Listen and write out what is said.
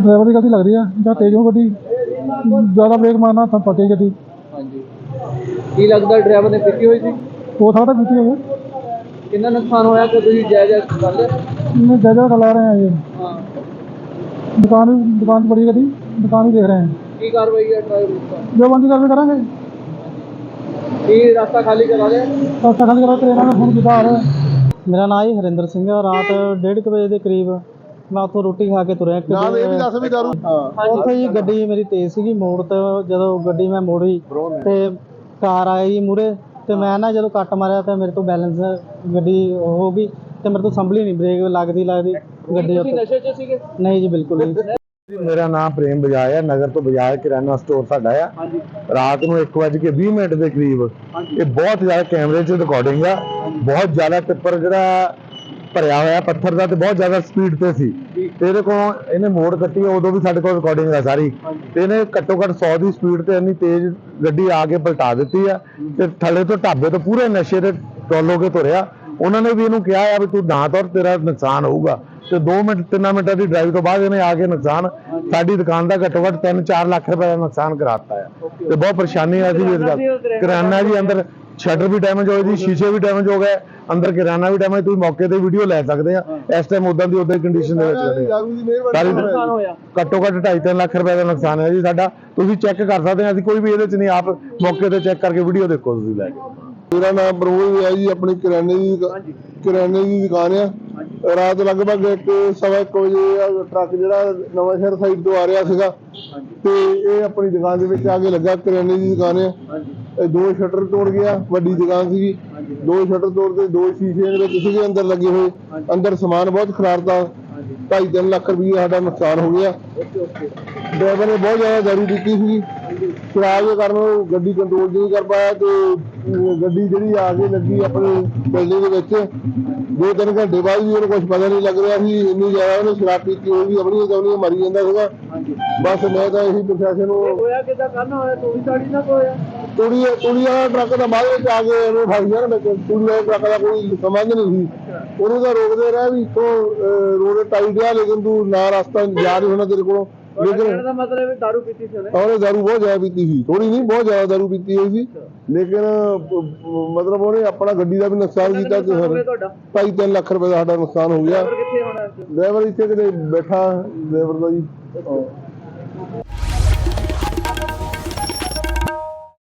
Driver ਦੀ ਗਲਤੀ ਲੱਗ ਰਹੀ ਆ ਜਾਂ ਤੇਜ਼ ਹੋ ਗੱਡੀ ਜ਼ਿਆਦਾ ਬ੍ਰੇਕ ਮਾਰਨਾ ਤਾਂ ਪੱਕੇ ਗੱਡੀ। ਹਾਂਜੀ। ਕੀ ਲੱਗਦਾ ਡਰਾਈਵਰ ਨੇ ਪੀਤੀ ਹੋਈ ਸੀ? ਹੋ ਸਕਦਾ ਪੀਤੀ ਹੋਵੇ। ਕਿੰਨਾ ਨੁਕਸਾਨ ਹੋਇਆ ਕਿ ਤੁਸੀਂ ਜਾਇਜ਼ ਕਰ ਲਿਆ? ਇਹਨੇ ਜ਼ਿਆਦਾ ਚਲਾ ਰਹੇ ਆ ਜੀ। ਹਾਂ। ਦੁਕਾਨ ਵੀ ਦੁਕਾਨ 'ਚ ਬੜੀ ਗੱਡੀ ਦੁਕਾਨ ਵੀ ਦੇਖ ਰਹੇ ਆ ਕੀ ਕਾਰਵਾਈ ਹੈ ਡਰਾਈਵਰ ਉੱਪਰ ਜੋ ਬੰਦੀ ਕਰਕੇ ਕਰਾਂਗੇ। ਕੀ ਰਸਤਾ ਖਾਲੀ ਕਰਾ ਲਿਆ? ਰਸਤਾ ਖਾਲੀ ਕਰਾ ਟ੍ਰੇਨਾਂ ਦਾ ਫੋਨ ਕੀਤਾ। ਆ ਰਿਹਾ ਮੇਰਾ ਨਾਮ ਜੀ ਹਰਿੰਦਰ ਸਿੰਘ ਆ ਰਾਤ 1:30 ਵਜੇ ਦੇ ਕਰੀਬ ਮੈਂ ਉੱਥੋਂ ਰੋਟੀ ਖਾ ਕੇ ਤੁਰਿਆ ਕਿ ਨਾਲ ਇਹ ਵੀ ਦੱਸ ਵੀ ਦਾਰੂ। ਹਾਂ ਉੱਥੇ ਜੀ ਗੱਡੀ ਮੇਰੀ ਤੇਜ਼ ਸੀਗੀ ਮੋੜ ਤੇ ਜਦੋਂ ਗੱਡੀ ਮੈਂ ਮੋੜੀ ਤੇ ਕਾਰ ਆਈ ਮੂਰੇ ਤੇ ਮੈਂ ਨਾ ਜਦੋਂ ਕੱਟ ਮਾਰਿਆ ਤੇ ਮੇਰੇ ਤੋਂ ਬੈਲੈਂਸ ਗੱਡੀ ਉਹ ਹੋ ਗਈ ਤੇ ਮੇਰੇ ਤੋਂ ਸੰਭਲੀ ਨਹੀਂ ਬ੍ਰੇਕ ਲੱਗਦੀ ਲੱਗਦੀ ਗੱਡੀ ਤੁਸੀਂ ਉੱਤੇ। ਨਸ਼ੇ 'ਚ ਸੀਗੇ? ਨਹੀਂ ਜੀ ਬਿਲਕੁਲ ਨਹੀਂ। ਮੇਰਾ ਨਾਮ ਪ੍ਰੇਮ ਬਜਾਜ ਹੈ ਨਗਰ ਤੋਂ ਬਜਾਜ ਕਿਰਾਣਾ ਸਟੋਰ ਸਾਡਾ ਆ। ਹਾਂਜੀ। ਰਾਤ ਨੂੰ 1:20 ਮਿੰਟ ਦੇ ਕਰੀਬ ਇਹ ਬਹੁਤ ਜ਼ਿਆਦਾ ਕੈਮਰੇ 'ਚ ਰਿਕਾਰਡਿੰਗ ਆ ਬਹੁਤ ਜ਼ਿਆਦਾ ਟਿੱਪਰ ਜਿਹੜਾ ਭਰਿਆ ਹੋਇਆ ਪੱਥਰ ਦਾ ਤੇ ਬਹੁਤ ਜ਼ਿਆਦਾ ਸਪੀਡ ਤੇ ਸੀ। ਤੇ ਇਹਦੇ ਕੋਲ ਇਹਨੇ ਮੋੜ ਕੱਟੀ ਉਦੋਂ ਵੀ ਸਾਡੇ ਕੋਲ ਰਿਕਾਰਡਿੰਗ ਆ ਸਾਰੀ। ਤੇ ਇਹਨੇ ਘੱਟੋ ਘੱਟ 100 ਦੀ ਸਪੀਡ ਤੇ ਇੰਨੀ ਤੇਜ਼ ਗੱਡੀ ਆ ਕੇ ਪਲਟਾ ਦਿੱਤੀ ਆ। ਤੇ ਥੱਲੇ ਤੋਂ ਢਾਬੇ ਤੋਂ ਪੂਰੇ ਨਸ਼ੇ ਦੇ ਟੋਲੋ ਕੇ ਤੁਰਿਆ। ਉਹਨਾਂ ਨੇ ਵੀ ਇਹਨੂੰ ਕਿਹਾ ਆ ਵੀ ਤੂੰ ਨਾ ਤੁਰ ਤੇਰਾ ਨੁਕਸਾਨ ਹੋਊਗਾ। ਤੇ 2 ਮਿੰਟ 3 ਮਿੰਟਾਂ ਦੀ ਡਰਾਈਵ ਤੋਂ ਬਾਅਦ ਇਹਨੇ ਆ ਕੇ ਨੁਕਸਾਨ ਸਾਡੀ ਦੁਕਾਨ ਦਾ ਘੱਟੋ ਘੱਟ 3-4 ਲੱਖ ਰੁਪਏ ਦਾ ਨੁਕਸਾਨ ਕਰਾਤਾ ਆ। ਤੇ ਬਹੁਤ ਪਰੇਸ਼ਾਨੀ ਆ ਸੀ ਇਸ ਗੱਲ ਕਿਰਾਨਾ ਵੀ ਅੰਦਰ ਸ਼ਟਰ ਵੀ ਡੈਮੇਜ ਹੋਏ ਜੀ ਸ਼ੀਸ਼ੇ ਵੀ ਡੈਮੇਜ ਹੋ ਗਏ ਅੰਦਰ ਕਿਰਾਨਾ ਵੀ ਡੈਮੇਜ ਤੁਸੀਂ ਮੌਕੇ ਤੇ ਵੀਡੀਓ ਲੈ ਸਕਦੇ ਆ। ਇਸ ਟਾਈਮ ਉਦਾਂ ਦੀ ਉਦਾਂ ਕੰਡੀਸ਼ਨ ਦੇ ਵਿੱਚ ਖੜੇ ਆ। ਘੱਟੋ ਘੱਟ 2.5 ਲੱਖ ਰੁਪਏ ਦਾ ਨੁਕਸਾਨ ਹੈ ਜੀ ਸਾਡਾ। ਤੁਸੀਂ ਚੈੱਕ ਕਰ ਸਕਦੇ ਆ ਅਸੀਂ ਕੋਈ ਵੀ ਇਹਦੇ ਚ ਨਹੀਂ ਆਪ ਮੌਕੇ ਤੇ ਚੈੱਕ ਕਰਕੇ ਵੀਡੀਓ ਦੇਖੋ ਤੁਸੀਂ ਲੈ ਕੇ। ਮੇਰਾ ਨਾਮ ਪ੍ਰਮੋਦ ਹੈ ਜੀ ਆਪਣੀ ਕਿਰਾਨੇ ਦੀ ਕਿਰਾਨੇ ਦੀ ਦੁਕਾਨ ਆ। ਰਾਤ ਲਗਭਗ ਇੱਕ ਸਵਾ ਇੱਕ ਵਜੇ ਟਰੱਕ ਜਿਹੜਾ ਨਵਾਂ ਸ਼ਹਿਰ ਸਾਈਡ ਤੋਂ ਆ ਰਿਹਾ ਸੀਗਾ। ਤੇ ਇਹ ਆਪਣੀ ਦੁਕਾਨ ਦੇ ਵਿੱਚ ਆ ਕੇ ਲੱਗਾ, ਕਰਿਆਨੇ ਦੀ ਦੁਕਾਨ ਆ। ਇਹ ਦੋ ਸ਼ਟਰ ਤੋੜ ਗਿਆ, ਵੱਡੀ ਦੁਕਾਨ ਸੀਗੀ। ਦੋ ਸ਼ਟਰ ਤੋੜ ਕੇ ਦੋ ਸ਼ੀਸ਼ੇ ਦੇ ਕਿਸੇ ਸੀਗੇ, ਅੰਦਰ ਲੱਗੇ ਹੋਏ। ਅੰਦਰ ਸਮਾਨ ਬਹੁਤ ਖਰਾਰਤਾ ਢਾਈ ਤਿੰਨ ਲੱਖ ਰੁਪਏ ਸਾਡਾ ਨੁਕਸਾਨ ਹੋ ਗਿਆ। ਡਰਾਈਵਰ ਨੇ ਬਹੁਤ ਜ਼ਿਆਦਾ ਦਾਰੂ ਪੀਤੀ ਸੀ ਸ਼ਰਾਬ ਦੇ ਕਾਰਨ ਉਹ ਗੱਡੀ ਕੰਟਰੋਲ ਨਹੀਂ ਕਰ ਪਾਇਆ ਤੇ ਗੱਡੀ ਜਿਹੜੀ ਆ ਕੇ ਲੱਗੀ ਆਪਣੇ ਬਿਲਡਿੰਗ ਦੇ ਵਿੱਚ। ਦੋ ਤਿੰਨ ਘੰਟੇ ਬਾਅਦ ਵੀ ਉਹਨੂੰ ਕੁਝ ਪਤਾ ਨਹੀਂ ਲੱਗ ਰਿਹਾ ਸੀ ਇੰਨੀ ਜ਼ਿਆਦਾ ਉਹਨੇ ਸ਼ਰਾਬ ਪੀਤੀ ਹੋਈ ਸੀ ਆਪਣੀ ਤਾਂ ਮਰੀ ਜਾਂਦਾ ਸੀਗਾ। ਬਸ ਮੈਂ ਤਾਂ ਇਹੀ ਪ੍ਰਸ਼ਾਸਨ ਨੂੰ ਹੋਇਆ ਕਿਦਾਂ ਕਰਨ ਹੋਇਆ? ਤੋੜੀ ਤਾੜੀ ਨਾ ਹੋਇਆ? ਤੂੜੀ ਤੂੜੀ ਵਾਲਾ ਟਰੱਕ ਦਾ ਬਾਅਦ ਵਿੱਚ ਆ ਕੇ ਇਹਨੂੰ ਫਸ ਗਿਆ ਨਾ ਤੂੜੀ ਵਾਲੇ ਟਰੱਕ ਦਾ ਕੋਈ ਸੰਬੰਧ ਨਹੀਂ ਸੀ। ਉਹਨੂੰ ਤਾਂ ਰੋਕਦੇ ਰਹੇ ਵੀ ਤੋਂ ਰੋਡ ਟਾਈਟ ਆ ਲੇਕਿਨ ਤੂੰ ਨਾ ਰਸਤਾ ਜਾ ਨਹੀਂ ਹੋਣਾ ਤੇਰੇ ਕੋਲੋਂ। ਲੇਕਿਨ ਦਾ ਮਤਲਬ ਹੈ ਦਾਰੂ ਪੀਤੀ ਸੀ ਉਹਨੇ? ਦਾਰੂ ਬਹੁਤ ਜ਼ਿਆਦਾ ਪੀਤੀ ਸੀ। ਥੋੜੀ ਨਹੀਂ ਬਹੁਤ ਜ਼ਿਆਦਾ ਦਾਰੂ ਪੀਤੀ ਹੋਈ ਸੀ। ਲੇਕਿਨ ਅਹ, ਮਤਲਬ ਉਹਨੇ ਆਪਣਾ ਗੱਡੀ ਦਾ ਵੀ ਨੁਕਸਾਨ ਕੀਤਾ ਤੇ ਸਰ ਤੁਹਾਡਾ? ਢਾਈ ਤਿੰਨ ਲੱਖ ਰੁਪਏ ਦਾ ਸਾਡਾ ਨੁਕਸਾਨ ਹੋ ਗਿਆ। ਡਰਾਈਵਰ ਕਿੱਥੇ ਹੋਣਾ? ਡਰਾਈਵਰ ਇੱਥੇ ਕਿਤੇ ਬੈਠਾ ਡਰਾਈਵਰ ਦਾ ਜੀ।